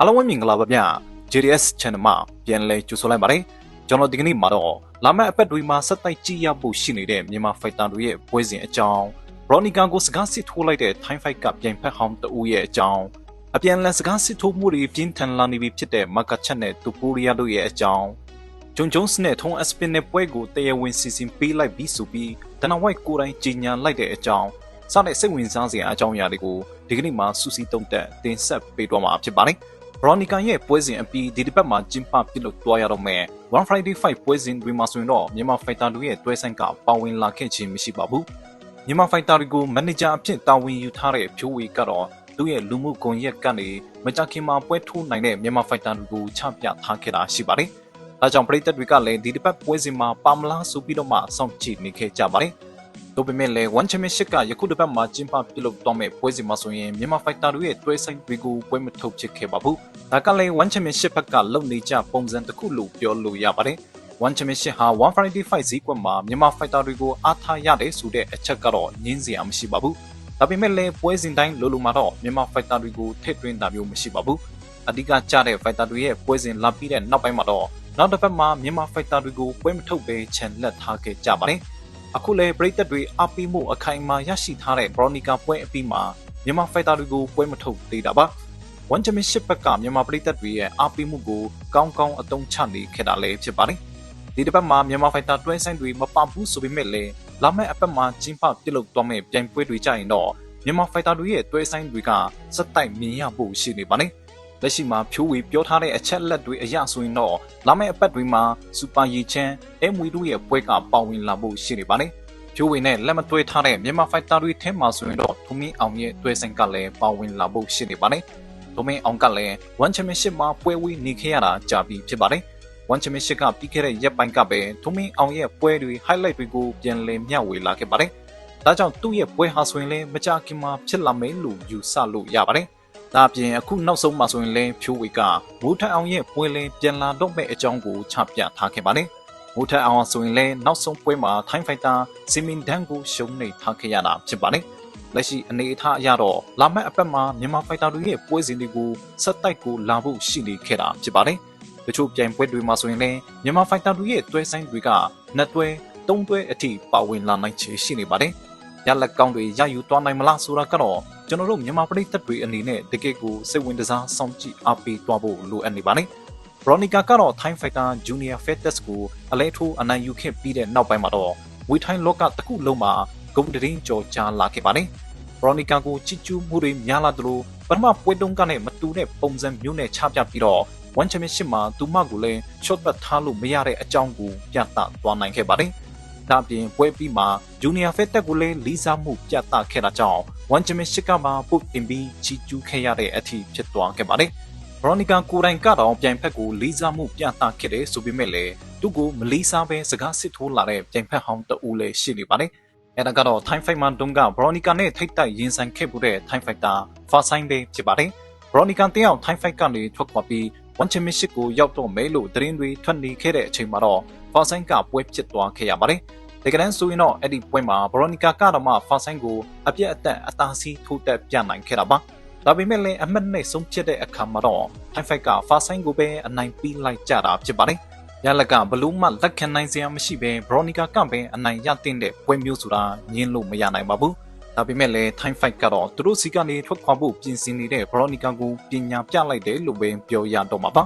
အားလုံးပဲမင်္ဂလာပါဗျ JDS Channel မှာပြန်လည်ကြိုဆိုလိုက်ပါတယ်ကျွန်တော်ဒီကနေ့မှာတော့လာမယ့်အပတ်တွေမှာဆက်တိုက်ကြည့်ရဖို့ရှိနေတဲ့မြန်မာ Fighter တွေရဲ့ပွဲစဉ်အကြောင်း Bronica ကိုစကားစစ်ထိုးလိုက်တဲ့ Time Fight ကပြိုင်ဖက်ဟောင်းတဦးရဲ့အကြောင်းအပြန်လည်စကားစစ်ထိုးမှုတွေပြင်းထန်လာနေပြီဖြစ်တဲ့ Maka Chat နဲ့ Tupuria တို့ရဲ့အကြောင်းဂျွန်ဂျွန်းစ်နဲ့ထုံးအစပင်နဲ့ပွဲကိုတရားဝင်စီစဉ်ပေးလိုက်ပြီးဆိုပြီးဒနာဝိုက်ကိုယ်တိုင်ကြီးညာလိုက်တဲ့အကြောင်းစတဲ့စိတ်ဝင်စားစရာအကြောင်းအရာတွေကိုဒီကနေ့မှာစူးစီးတုံးတက်တင်ဆက်ပေးတော့မှာဖြစ်ပါတယ်။ Veronica ရဲ့ပွဲစဉ်အပြီးဒီတစ်ပတ်မှာကျင်းပပြုလုပ်သွားရတော့မယ်။ One Friday Fight ပွဲစဉ်တွေမှာဆိုရင်တော့မြန်မာ Fighter တွေရဲ့တွဲဆိုင်ကပါဝင်လာခဲ့ခြင်းမရှိပါဘူး။မြန်မာ Fighter တွေကို Manager အဖြစ်တာဝန်ယူထားတဲ့ဖြိုးဝေကတော့သူ့ရဲ့လူမှုကွန်ရက်ကနေမကြခင်မှာပွဲထိုးနိုင်တဲ့မြန်မာ Fighter တွေကိုချပြထားခဲ့တာရှိပါတယ်။ဒါကြောင့်ပရိသတ်တွေကလည်းဒီတစ်ပတ်ပွဲစဉ်မှာပါမလားဆိုပြီးတော့မှစောင့်ကြည့်နေခဲ့ကြပါတယ်။ ဒါပေမဲ့လည်း One Championship ကယခုတစ်ပတ်မှာကျင်းပပြုလုပ်တော့မဲ့ပွဲစဉ်မှာဆိုရင်မြန်မာ Fighter တွေရဲ့တွဲဆိုင်တွေကိုပွဲမထုတ်ဖြစ်ခဲ့ပါဘူး။ဒါကလည်း One Championship ဘက်ကလုံနေကြပုံစံတစ်ခုလို့ပြောလို့ရပါတယ်။ One Championship ဟာ One Friday Fight ဈေးကွက်မှာမြန်မာ Fighter တွေကိုအားထားရတယ်ဆိုတဲ့အချက်ကတော့ငင်းစရာမရှိပါဘူး။ဒါပေမဲ့လည်းပွဲစဉ်တိုင်းလိုလိုမှာတော့မြန်မာ Fighter တွေကိုထည့်သွင်းတာမျိုးမရှိပါဘူး။အဓိကကျတဲ့ Fighter တွေရဲ့ပွဲစဉ်လာပြီးတဲ့နောက်ပိုင်းမှာတော့နောက်တစ်ပတ်မှာမြန်မာ Fighter တွေကိုပွဲမထုတ်ဘဲခြံလက်ထားခဲ့ကြပါတယ်။ အခုလည်းပရိသတ်တွေအပီးမှုအခိုင်အမာရရှိထားတဲ့ Bronica ပွဲအပြီးမှာမြန်မာ Fighter တွေကိုပွဲမထုတ်သေးတာပါ။ One Championship ဘက်ကမြန်မာပရိသတ်တွေရဲ့အပီးမှုကိုကောင်းကောင်းအသုံးချနေခဲ့တာလည်းဖြစ်ပါတယ်။ဒီတစ်ပတ်မှာမြန်မာ Fighter တွဲဆိုင်တွေမပဘူးဆိုပေမဲ့လည်းလာမယ့်အပတ်မှာကျင်းပပြုလုပ်သွားမယ့်ပြိုင်ပွဲတွေကြရင်တော့မြန်မာ Fighter တွေရဲ့တွဲဆိုင်တွေကစက်တိုက်မြင်ရဖို့ရှိနေပါတယ်။ လက်ရှိမှာဖြိုးဝေပြောထားတဲ့အချက်လက်တွေအရဆိုရင်တော့လာမယ့်အပတ်တွေမှာစူပါရီချန်အဲမွေတို့ရဲ့ပွဲကပါဝင်လာဖို့ရှိနေပါတယ်။ဖြိုးဝေနဲ့လက်မတွဲထားတဲ့မြန်မာဖိုက်တာတွေထဲမှာဆိုရင်တော့ထုံမင်းအောင်ရဲ့တွဲဆိုင်ကလည်းပါဝင်လာဖို့ရှိနေပါတယ်။ထုံမင်းအောင်ကလည်း One Championship မှာပွဲဝေးနေခဲ့ရတာကြာပြီဖြစ်ပါတယ်။ One Championship ကပြီးခဲ့တဲ့ရက်ပိုင်းကပဲထုံမင်းအောင်ရဲ့ပွဲတွေ highlight တွေကိုပြန်လည်မျှဝေလာခဲ့ပါတယ်။ဒါကြောင့်သူ့ရဲ့ပွဲဟာဆိုရင်လည်းမကြခင်မှာဖြစ်လာမယ်လို့ယူဆလို့ရပါတယ်။ ဒါအပြင်အခုနောက်ဆုံးမှာဆိုရင်လည်းဖြိုးဝေကမိုးထက်အောင်ရဲ့ပွဲလင်းပြန်လာတော့မဲ့အကြောင်းကိုချပြထားခဲ့ပါတယ်။မိုးထက်အောင်ဆိုရင်လည်းနောက်ဆုံးပွဲမှာ Time Fighter စီမင်ဒန်ကိုရှုံးနေထားခဲ့ရတာဖြစ်ပါတယ်။လက်ရှိအနေအထားအရတော့လာမယ့်အပတ်မှာမြန်မာ Fighter တွေရဲ့ပွဲစဉ်တွေကိုဆက်တိုက်ကိုလာဖို့ရှိနေခဲ့တာဖြစ်ပါတယ်။တချို့ပြိုင်ပွဲတွေမှာဆိုရင်လည်းမြန်မာ Fighter တွေရဲ့တွဲဆိုင်တွေကနှစ်တွဲသုံးတွဲအထိပါဝင်လာနိုင်ခြေရှိနေပါတယ်။ ရလက်ကောင်းတွေရယူသွားနိုင်မလားဆိုတာကတော့ကျွန်တော်တို့မြန်မာပရိသတ်တွေအနေနဲ့တကယ့်ကိုစိတ်ဝင်စားစောင့်ကြည့်အားပေးသွားဖို့လိုအပ်နေပါတယ်။ Veronica ကတော့ Time Fighter Junior Fighters ကိုအလဲထိုးအနိုင်ယူခဲ့ပြီးတဲ့နောက်ပိုင်းမှာတော့ဝေထိုင်းလောကတစ်ခုလုံးမှာဂုဏ်သတင်းကြော်ကြားလာခဲ့ပါတယ်။ Veronica ကိုချစ်ကျူးမှုတွေများလာသလိုပထမပွဲတုန်းကနဲ့မတူတဲ့ပုံစံမျိုးနဲ့ချပြပြီးတော့ One Championship မှာသူမကိုလည်း short back ထားလို့မရတဲ့အကြောင်းကိုပြသသွားနိုင်ခဲ့ပါတယ်။ ဒါပြင်ပွဲပြီးမှာ Junior Fighters ကိုလည်းလီးစားမှုပြသခဲ့တာကြောင့်ဝန်ချမစ်ရှစ်ကမှပုတ်တင်ပြီးချီကျူးခဲ့ရတဲ့အထိဖြစ်သွားခဲ့ပါတယ်။ဗရော်နီကာကိုတိုင်ကတော့ပြိုင်ဖက်ကိုလေးစားမှုပြသခဲ့တယ်ဆိုပေမဲ့လည်းသူ့ကိုမလေးစားဘဲစကားစစ်ထိုးလာတဲ့ပြိုင်ဖက်ဟောင်းတဦးလည်းရှိနေပါတယ်။အဲဒါကတော့ Time Fight မှာတုန်းက Veronica နဲ့ထိတ်တိုက်ရင်ဆိုင်ခဲ့မှုတဲ့ Time Fighter Fasign ပဲဖြစ်ပါတယ်။ Veronica တယောက် Time Fight ကနေထွက်ခွာပြီး One Championship ကိုရောက်တော့မယ်လို့သတင်းတွေထွက်နေခဲ့တဲ့အချိန်မှာတော့ Fasign ကပွဲဖြစ်သွားခဲ့ရပါတယ်။တကယ်တမ်းဆိုရင်တော့အဲ့ဒီပွဲမှာဘရိုနီကာကတော့မှဖာဆိုင်ကိုအပြက်အသက်အသာစီးထိုးတက်ပြနိုင်ခဲ့တာပါဒါပေမဲ့လည်းအမှတ်နဲ့ဆုံးဖြတ်တဲ့အခါမှာတော့ High Fight ကဖာဆိုင်ကိုပဲအနိုင်ပြီးလိုက်ကြတာဖြစ်ပါတယ်ရလကဘလူးမှလက်ခံနိုင်စရာမရှိဘဲဘရိုနီကာကပဲအနိုင်ရတဲ့ပွဲမျိုးဆိုတာညင်းလို့မရနိုင်ပါဘူး ဒါပေမဲ့လည်း Time Fight ကတော့သူတို့စီကနေထွက်ခွာဖို့ပြင်ဆင်နေတဲ့ Veronica ကိုပညာပြလိုက်တယ်လို့ပဲပြောရတော့မှာပါ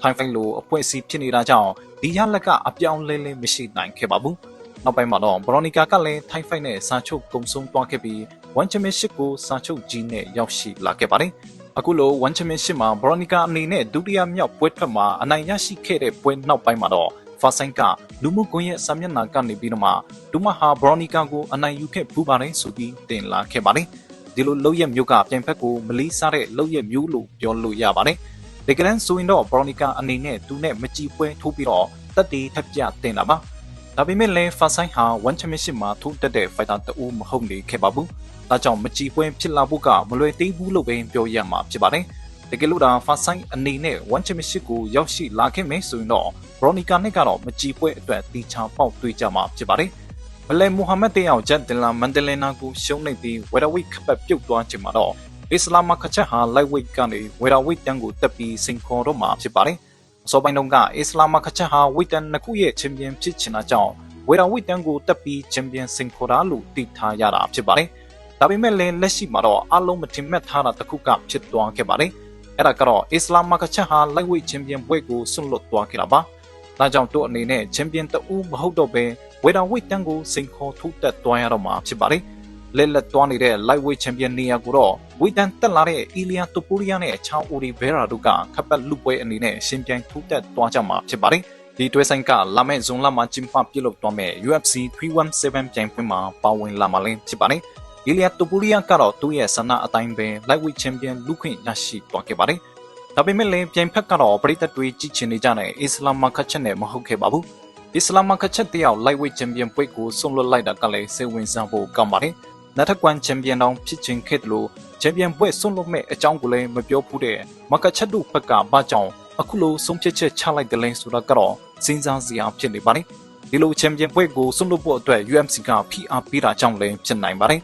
Time Fight လိုအဖွဲ့အစည်းဖြစ်နေတာကြောင့်ဒီရလက်ကအပြောင်းလဲလဲမရှိနိုင်ခဲ့ပါဘူးနောက်ပိုင်းမှာတော့ဘရိုနီကာကလည်းထိုင်းဖိုက်နဲ့စာချုပ်ကုံဆုံးသွားခဲ့ပြီး One Championship ကိုစာချုပ်ကြီးနဲ့ရောက်ရှိလာခဲ့ပါတယ်။အခုလို One Championship မှာဘရိုနီကာအနေနဲ့ဒုတိယမြောက်ပွဲထွက်မှာအနိုင်ရရှိခဲ့တဲ့ပွဲနောက်ပိုင်းမှာတော့ ဖာဆိုင်ကလူမှုကွန်ရက်စာမျက်နှာကနေပြီးတော့မှဒူမဟာဘရိုနီကာကိုအနိုင်ယူခဲ့ပူပါတယ်ဆိုပြီးတင်လာခဲ့ပါတယ်။ဒီလိုလောက်ရက်မျိုးကပြိုင်ဖက်ကိုမလေးစားတဲ့လောက်ရက်မျိုးလို့ပြောလို့ရပါတယ်။ဒီကရန်ဆိုရင်တော့ဘရိုနီကာအနေနဲ့သူနဲ့မကြည်ပွဲထိုးပြီးတော့တက်တီထက်ပြတင်လာပါ။ဒါပေမဲ့လည်းဖာဆိုင်ဟာ One Championship မှာထိုးတက်တဲ့ fighter တဦးမဟုတ်နေခဲ့ပါဘူး။ဒါကြောင့်မကြည်ပွဲဖြစ်လာဖို့ကမလွယ်သေးဘူးလို့ပဲပြောရမှာဖြစ်ပါတယ်။ တကယ်လို့ဒါဖာဆိုင်အနေနဲ့ One Championship ကိုရောက်ရှိလာခဲ့မယ်ဆိုရင်တော့ Veronica နဲ့ကတော့မကြည်ပွဲအတွက်တီချာပေါက်တွေ့ကြမှာဖြစ်ပါတယ်။မလဲမိုဟာမက်တေအောင်ဂျက်ဒင်လာမန်ဒလင်နာကိုရှုံးနေပြီးဝက်ဒဝိတ်ခပတ်ပြုတ်သွားချိန်မှာတော့အစ္စလာမ်မခချက်ဟာ lightweight ကနေ welterweight တန်းကိုတက်ပြီးစင်ခေါ်တော့မှာဖြစ်ပါတယ်။အစောပိုင်းတုန်းကအစ္စလာမ်မခချက်ဟာ weight တန်းနှစ်ခုရဲ့ချန်ပီယံဖြစ်ချင်တာကြောင့် welterweight တန်းကိုတက်ပြီးချန်ပီယံစင်ခေါ်တာလို့သိထားရတာဖြစ်ပါတယ်။ဒါပေမဲ့လည်းလက်ရှိမှာတော့အလုံးမထင်မှတ်ထားတာတစ်ခုကဖြစ်သွားခဲ့ပါတယ်။ အဲ့ဒါကတော့အစ္စလာမ်မခချက်ဟာ lightweight ချန်ပီယံဘွဲ့ကိုဆွန့်လွတ်သွားခဲ့တာပါ။ဒါကြောင့်တို့အနေနဲ့ချန်ပီယံတဦးမဟုတ်တော့ဘဲ welterweight တန်းကိုစင်ခေါ်ထုတ်တက်သွားရတော့မှာဖြစ်ပါတယ်။လက်လက်သွားနေတဲ့ lightweight champion နေရာကိုတော့ဝီတန်တက်လာတဲ့ Ilya Topuria နဲ့ချောင်း Oliveira တို့ကခပ်ပတ်လူပွဲအနေနဲ့ရှင်ပြိုင်ထိုးတက်သွားကြမှာဖြစ်ပါတယ်။ဒီတွဲဆိုင်ကလာမယ့်ဇွန်လမှာကျင်းပပြုလုပ်သွားမယ့် UFC 317ပြိုင်ပွဲမှာပါဝင်လာမှာလည်းဖြစ်ပါတယ်။ Ilya Topuria ကတော့သူ့ရဲ့ဆန္ဒအတိုင်းပဲ lightweight champion လူခွင့်ရရှိသွားခဲ့ပါတယ်။ဒါပေမဲ့လည်းပြိုင်ဖက်ကတော့ပရိသတ်တွေကြည့်ချင်နေကြတဲ့အစ္စလာမ်မခတ်ချက်နဲ့မဟုတ်ခဲ့ပါဘူး။အစ္စလာမ်မခတ်ချက်တယောက် lightweight champion ပွဲကိုဆွန့်လွတ်လိုက်တာကလည်းစိတ်ဝင်စားဖို့ကောင်းပါတယ်။နောက်ထပ်ကွမ်ချန်ပီယံတောင်ဖြစ်ချင်ခဲ့တယ်လို့ချန်ပီယံပွဲဆွန့်လွတ်မဲ့အကြောင်းကိုလည်းမပြောဘူးတဲ့မကချက်တို့ဘက်ကဘာကြောင့်အခုလိုဆုံးဖြတ်ချက်ချလိုက်တယ်လဲဆိုတာကတော့စဉ်းစားစရာဖြစ်နေပါတယ်ဒီလိုချန်ပီယံပွဲကိုဆွန့်လွတ်ဖို့အတွက် UMC ကဖိအားပေးတာကြောင့်လည်းဖြစ်နိုင်ပါတယ်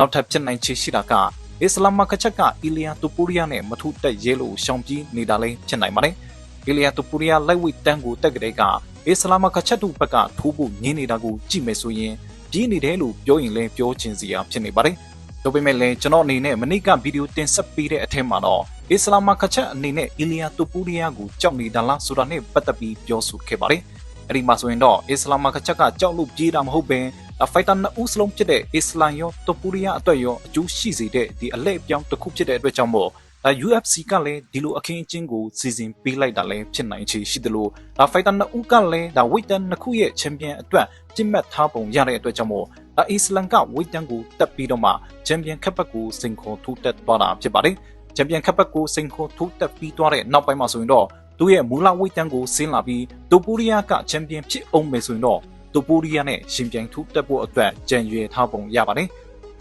နောက်ထပ်ဖြစ်နိုင်ချေရှိတာကအစ္စလာမ်မကချက်က အီလီယာတူပူရီယာနဲ့မထူတက်ရဲလို့ရှောင်ပြီးနေတာလည်းဖြစ်နိုင်ပါတယ်အီလီယာတူပူရီယာလိုက်ဝိတန်ကိုတက်ကလေးကအစ္စလာမ်မကချက်တို့ဘက်ကထိုးဖို့ညင်းနေတာကိုကြည့်မယ်ဆိုရင်ပြီးနေတယ်လို့ပြောရင်လည်းပြောချင်စရာဖြစ်နေပါတယ်။ဒါပေမဲ့လည်းကျွန်တော်အနေနဲ့မနေ့ကဗီဒီယိုတင်ဆက်ပေးတဲ့အထက်မှာတော့အစ္စလာမ်မခချက်အနေနဲ့အီလီယာတူပူရီယာကိုကြောက်နေတာလားဆိုတာနဲ့ပတ်သက်ပြီးပြောဆိုခဲ့ပါတယ်။အဲဒီမှာဆိုရင်တော့အစ္စလာမ်မခချက်ကကြောက်လို့ပြေးတာမဟုတ်ဘဲ ဖိုက်တာနှစ်ဦးစလုံးဖြစ်တဲ့အစ္စလမ်ရောတူပူရီယာအတွက်ရောအကျိုးရှိစေတဲ့ဒီအလဲအပြောင်းတစ်ခုဖြစ်တဲ့အတွက်ကြောင့်မို့ဒါ UFC ကလည်းဒီလိုအခင်းအကျင်းကိုစီစဉ်ပေးလိုက်တာလည်းဖြစ်နိုင်ချေရှိသလိုဒါဖိုက်တာနှစ်ဦးကလည်းဒါဝိတ်တန်နှစ်ခုရဲ့ချန်ပီယံအတွက်ကျင့်မှတ်ထားပုံရတဲ့အတွက်ကြောင့်မို့ဒါအစ္စလမ်ကဝိတ်တန်ကိုတက်ပြီးတော့မှချန်ပီယံခပ်ပတ်ကိုစင်ခေါ်ထိုးတက်သွားတာဖြစ်ပါတယ်ချန်ပီယံခပ်ပတ်ကိုစင်ခေါ်ထိုးတက်ပြီးသွားတဲ့နောက်ပိုင်းမှာဆိုရင်တော့သူ့ရဲ့မူလဝိတ်တန်ကိုဆင်းလာပြီးဒိုပူရီယာကချန်ပီယံဖြစ်အောင်မယ်ဆိုရင်တော့ ဒိုပူရီယာနဲ့ရှင်ပြိုင်ထိုးတက်ဖို့အတွက်ကြံရွယ်ထားပုံရပါတယ်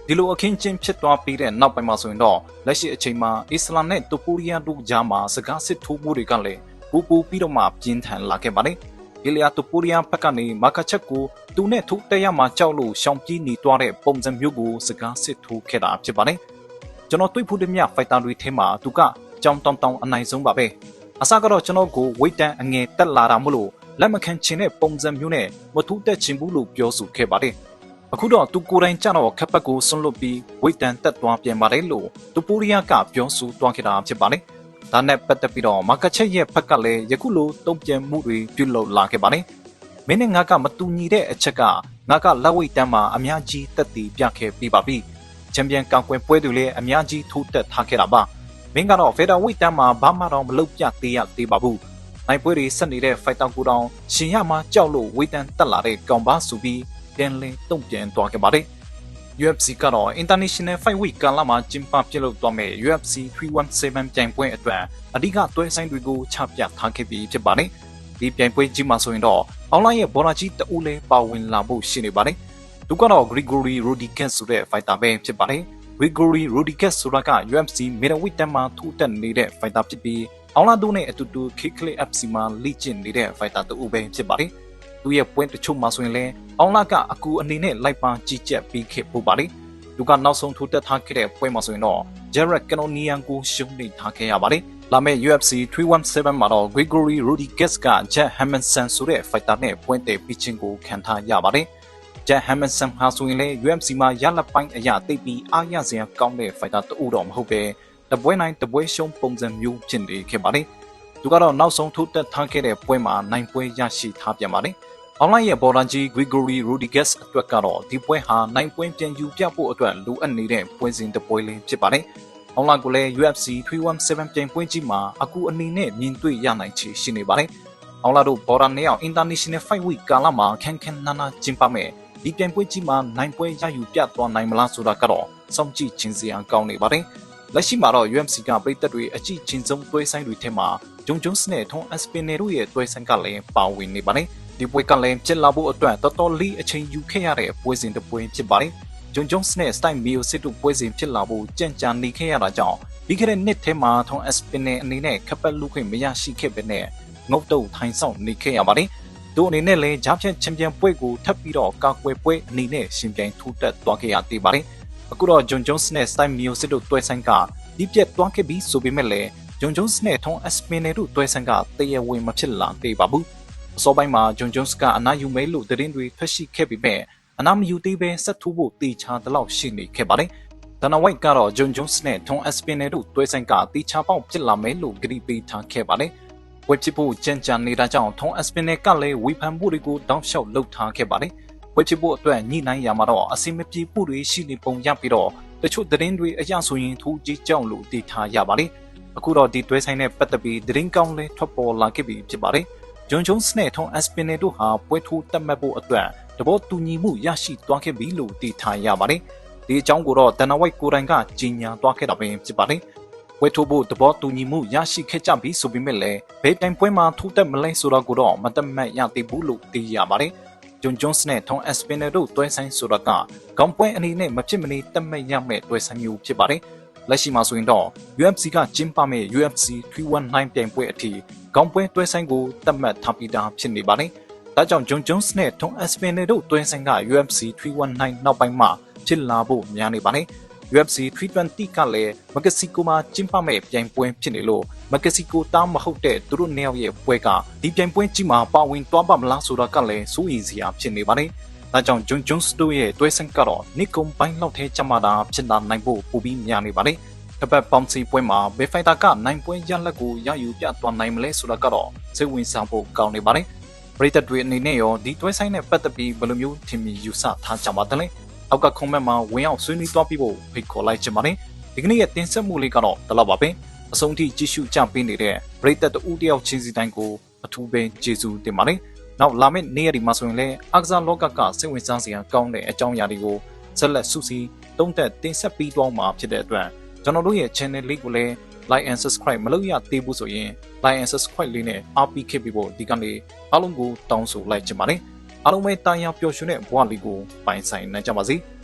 ဒီလိုအခင်းချင်းဖြစ်သွားပြီးတဲ့နောက်ပိုင်းမှာဆိုရင်တော့လက်ရှိအချိန်မှာအစ္စလာမ်နဲ့တူပူရီးယားတို့ကြားမှာစကားစစ်ထိုးမှုတွေကလည်းပူပူပြီးတော့မှပြင်းထန်လာခဲ့ပါတယ်။အီလီယာတူပူရီးယားဘက်ကနေမာကာချက်ကိုသူနဲ့ထိုးတက်ရမှာကြောက်လို့ရှောင်ပြေးနေသွားတဲ့ပုံစံမျိုးကိုစကားစစ်ထိုးခဲ့တာဖြစ်ပါတယ်။ကျွန်တော်တွေ့ဖို့တည်းမြဖိုက်တာတွေထဲမှာသူကကြောင်တောင်တောင်အနိုင်ဆုံးပါပဲ။အစကတော့ကျွန်တော်ကိုဝိတ်တန်အငယ်တက်လာတာမို့လို့ လက်မခံချင်တဲ့ပုံစံမျိုးနဲ့မထူးတက်ချင်ဘူးလို့ပြောဆိုခဲ့ပါတယ်။အခုတော့သူကိုယ်တိုင်ကြတော့ခက်ပတ်ကိုဆွန့်လွတ်ပြီးဝိတ်တန်တက်သွားပြန်ပါတယ်လို့တူပူရီယာကပြောဆိုသွားခဲ့တာဖြစ်ပါတယ်။ဒါနဲ့ပတ်သက်ပြီးတော့မာကချက်ရဲ့ဘက်ကလည်းယခုလိုတုံ့ပြန်မှုတွေပြုလုပ်လာခဲ့ပါတယ်။မင်းနဲ့ငါကမတူညီတဲ့အချက်ကငါကလက်ဝိတ်တန်းမှာအများကြီးတက်တည်ပြခဲ့ပြီးပါပြီ။ချန်ပီယံကောင်ကွယ်ပွဲတွေလည်းအများကြီးထိုးတက်ထားခဲ့တာပါ။မင်းကတော့ဖေဒါဝိတ်တန်းမှာဘာမှတော့မလုပ်ပြသေးရသေးပါဘူး။ နိုင်ပွဲတွေဆက်နေတဲ့ဖိုက်တာကူတောင်ရှင်ရမှာကြောက်လို့ဝိတ်တန်းတက်လာတဲ့ကောင်ပါဆိုပြီးပြန်လည်တုံ့ပြန်သွားခဲ့ပါတယ်။ UFC ကတော့ International Fight Week ကာလမှာကျင်းပပြုလုပ်သွားမယ့် UFC 317ပြိုင်ပွဲအတွက်အဓိကတွဲဆိုင်တွေကိုချပြထားခဲ့ပြီးဖြစ်ပါတယ်။ဒီပြိုင်ပွဲကြီးမှာဆိုရင်တော့ online ရဲ့ဘော်လာကြီးတဦးလည်းပါဝင်လာဖို့ရှိနေပါတယ်။သူကတော့ Grigory Rodriguez ဆိုတဲ့ fighter ပဲဖြစ်ပါတယ်။ Grigory Rodriguez ဆိုတာက UFC middleweight တန်းမှာထူတက်နေတဲ့ fighter ဖြစ်ပြီးအောင်လာဒိုနဲ့အတူတူ Kickle FC မှာလေ့ကျင့်နေတဲ့ fighter တဦးပဲဖြစ်ပါတယ်။သူရဲ့ပွင့်တချို့မှာဆိုရင်လည်းအောင်လာကအကူအနေနဲ့လိုက်ပါကြီးကြပ်ပြီးခဲ့ပို့ပါလေသူကနောက်ဆုံးထိုးတက်ထားခဲ့တဲ့ပွဲမှာဆိုရင်တော့ Jared Cannonier ကိုရှုံးနေထားခဲ့ရပါတယ်လာမယ့် UFC 317မှာတော့ Gregory Rodriguez က Jack Hermansson ဆိုတဲ့ fighter နဲ့ပွင့်တဲ့ပြီးချင်းကိုခံထားရပါတယ် Jack Hermansson ဟာဆိုရင်လည်း UFC မှာရလက်ပိုင်းအရာတိတ်ပြီးအားရစရာကောင်းတဲ့ fighter တူတော့မဟုတ်ပဲတပွဲနိုင်တပွဲရှုံးပုံစံမျိုးဖြစ်နေခဲ့ပါတယ်သူကတော့နောက်ဆုံးထိုးတက်ထားခဲ့တဲ့ပွဲမှာနိုင်ပွဲရရှိထားပြန်ပါတယ်။။ online ရဲ့ဘော်ဒါကြီး Gregory Rodriguez အတွက်ကတော့ဒီပွဲဟာနိုင်ပွဲပြန်ယူပြဖို့အတွက်လိုအပ်နေတဲ့ပွဲစဉ်တစ်ပွဲလေးဖြစ်ပါတယ်။ online ကိုလည်း UFC 317ပြိုင်ပွဲကြီးမှာအကူအနေနဲ့မြင်တွေ့ရနိုင်ချေရှိနေပါတယ်။ online တို့ဘော်ဒါနဲ့အောင် International Fight Week ကာလမှာခန်းခန်းနာနာကျင်းပမယ်။ ဒီပြိုင်ပွဲကြီးမှာနိုင်ပွဲရယူပြသွားနိုင်မလားဆိုတာကတော့စောင့်ကြည့်ခြင်းစရာကောင်းနေပါတယ်။လက်ရှိမှာတော့ UFC ကပြည်သက်တွေအကြည့်ချင်းဆုံးတွဲဆိုင်တွေထဲမှာဂျုံဂျွန်းစ်နဲ့ထုံးအက်စပင်နယ်တို့ရဲ့တွဲဆိုင်ကလည်းပါဝင်နေပါတယ်။ဒီပွဲကလည်းဖြစ်လာဖို့အတွက်တော်တော်လေးအချိန်ယူခဲ့ရတဲ့ပွဲစဉ်တစ်ပွဲဖြစ်ပါတယ်။ဂျွန်ဂျွန်စ်နဲ့စတိုင်မီယိုစစ်တို့ပွဲစဉ်ဖြစ်လာဖို့ကြံ့ကြာနေခဲ့ရတာကြောင့်ပြီးခဲ့တဲ့နှစ်ထဲမှာထုံအက်စပင်နယ်အနေနဲ့ခပတ်လူခွင့်မရရှိခဲ့ပေမဲ့ငုတ်တုတ်ထိုင်ဆောင်နေခဲ့ရပါတယ်။ သူအနေနဲ့လည်းဂျာဖြန်ချန်ပီယံပွဲကိုထပ်ပြီးတော့ကာကွယ်ပွဲအနေနဲ့ရှင်ပြိုင်ထူးတက်သွားခဲ့ရသေးပါတယ်။အခုတော့ဂျွန်ဂျွန်စ်နဲ့စတိုင်မီယိုစစ်တို့တွဲဆိုင်ကဒီပြက်တွားခဲ့ပြီးဆိုပေမဲ့လည်းဂျွန်ဂျွန်းစ်နဲ့ထုံးအက်စပင်နယ်တို့တွဲဆန်းကတရဝင်းမဖြစ်လာသေးပါဘူးအစောပိုင်းမှာဂျွန်ဂျွန်းစ်ကအနာယူမဲလို့သတင်းတွေထွက်ရှိခဲ့ပြီးမဲ့အနာမယူသေးပဲဆက်ထိုးဖို့တေချာတလောက်ရှိနေခဲ့ပါတယ်ဒနာဝိုက်ကတော့ဂျွန်ဂျွန်းစ်နဲ့ထုံးအက်စပင်နယ်တို့တွဲဆန်းကတေချာပေါက်ဖြစ်လာမယ်လို့ကြေပေးထားခဲ့ပါတယ် ဝက်ချစ်ဖို့ကြံကြံနေတာကြောင့်ထုံးအက်စပင်နယ်ကလည်းဝေဖန်မှုတွေကိုတောင်းလျှောက်လုပ်ထားခဲ့ပါတယ်ဝက်ချစ်ဖို့အတွက်ညှိနှိုင်းရမှာတော့အစီမပြေမှုတွေရှိနေပုံရပြီးတော့တချို့သတင်းတွေအရဆိုရင်ထူးကြီးကြောင်လို့တည်ထားရပါတယ်အခုတော့ဒီတွဲဆိုင်နဲ့ပတ်သက်ပြီးသတင်းကောင်းလေးထွက်ပေါ်လာခဲ့ပြီဖြစ်ပါတယ်ဂျွန်ဂျွန်းစ်နဲ့ထုံးအက်စပင်နယ်တို့ဟာပွဲထိုးတက်မှတ်ဖို့အတွက်တဘောတူညီမှုရရှိသွားခဲ့ပြီလို့တည်ထားရပါတယ်ဒီအကြောင်းကိုတော့ဒန်နဝိုက်ကိုတိုင်ကကြီးညာသွားခဲ့တာပဲဖြစ်ပါတယ် ဝဲထိုးဖို့သဘောတူညီမှုရရှိခဲ့ကြပြီဆိုပေမဲ့လည်းဘယ်တိုင်ပွဲမှာထိုးတက်မလဲဆိုတော့ကိုတော့မတတ်မှတ်ရသေးဘူးလို့သိရပါတယ်။ဂျွန်ဂျွန်းစ်နဲ့ထုံးအက်စပင်နယ်တို့တွဲဆိုင်ဆိုတော့ကခေါင်းပွဲအနေနဲ့မဖြစ်မနေတတ်မှတ်ရမယ့်တွဲဆိုင်မျိုးဖြစ်ပါတယ်။လက်ရှိမှာဆိုရင်တော့ UFC ကကျင်းပမယ့် UFC 319ပြိုင်ပွဲအထိခေါင်းပွဲတွဲဆိုင်ကိုတတ်မှတ်ထားပြီးသားဖြစ်နေပါတယ်။ဒါကြောင့်ဂျွန်ဂျွန်းစ်နဲ့ထုံးအက်စပင်နယ်တို့တွဲဆိုင်က UFC 319နောက်ပိုင်းမှာဖြစ်လာဖို့များနေပါတယ်။ UFC 320ကလည်းမက္ကဆီကိုမှာကျင်းပမဲ့ပြိုင်ပွဲဖြစ်နေလို့မက္ကဆီကိုတားမဟုတ်တဲ့သူတို့နှစ်ယောက်ရဲ့ပွဲကဒီပြိုင်ပွဲကြီးမှာပါဝင်သွားပါမလားဆိုတာကလည်းစိုးရိမ်စရာဖြစ်နေပါတယ်။ဒါကြောင့်ဂျွန်ဂျွန်းစတိုရဲ့တွဲဆန်းကတော့နိကုံပိုင်းလောက်ထဲကျမှတာဖြစ်လာနိုင်ဖို့ပူပြီးများနေပါတယ်။တစ်ပတ်ပေါင်စီပွဲမှာဘေဖိုင်တာကနိုင်ပွဲရလက်ကိုရယူပြသွားနိုင်မလဲဆိုတာကတော့စိတ်ဝင်စားဖို့ကောင်းနေပါတယ်။ပရိသတ်တွေအနေနဲ့ရောဒီတွဲဆိုင်နဲ့ပတ်သက်ပြီးဘယ်လိုမျိုးထင်မြင်ယူဆထားကြပါသလဲ။ အောက်ကခွန်မက်မှာဝင်အောင်ဆွေးနွေးသွားပြီးဖို့ဖိတ်ခေါ်လိုက်ချင်ပါတယ်ဒီကနေ့ရဲ့တင်ဆက်မှုလေးကတော့ဒီလောက်ပါပဲအဆုံးထိကြည့်ရှုကြပေးနေတဲ့ပရိသတ်တူတယောက်ချင်းစီတိုင်းကိုအထူးပဲကျေးဇူးတင်ပါတယ်နောက်လာမယ့်နေ့ရက်ဒီမှာဆိုရင်လည်းအာကစားလောကကစိတ်ဝင်စားစရာကောင်းတဲ့အကြောင်းအရာတွေကိုဆက်လက်စုစည်းတုံးသက်တင်ဆက်ပြီးသွားမှာဖြစ်တဲ့အတွက်ကျွန်တော်တို့ရဲ့ channel လေးကိုလည်း like and subscribe မလုပ်ရသေးဘူးဆိုရင် like and subscribe လေးနဲ့အားပေးခဲ့ပြီးဖို့ဒီကနေ့အားလုံးကိုတောင်းဆိုလိုက်ချင်ပါတယ် အားလုံးပဲတာယာပျော်ရွှင်တဲ့ဘဝလေးကိုပိုင်ဆိုင်နိုင်ကြပါစေ။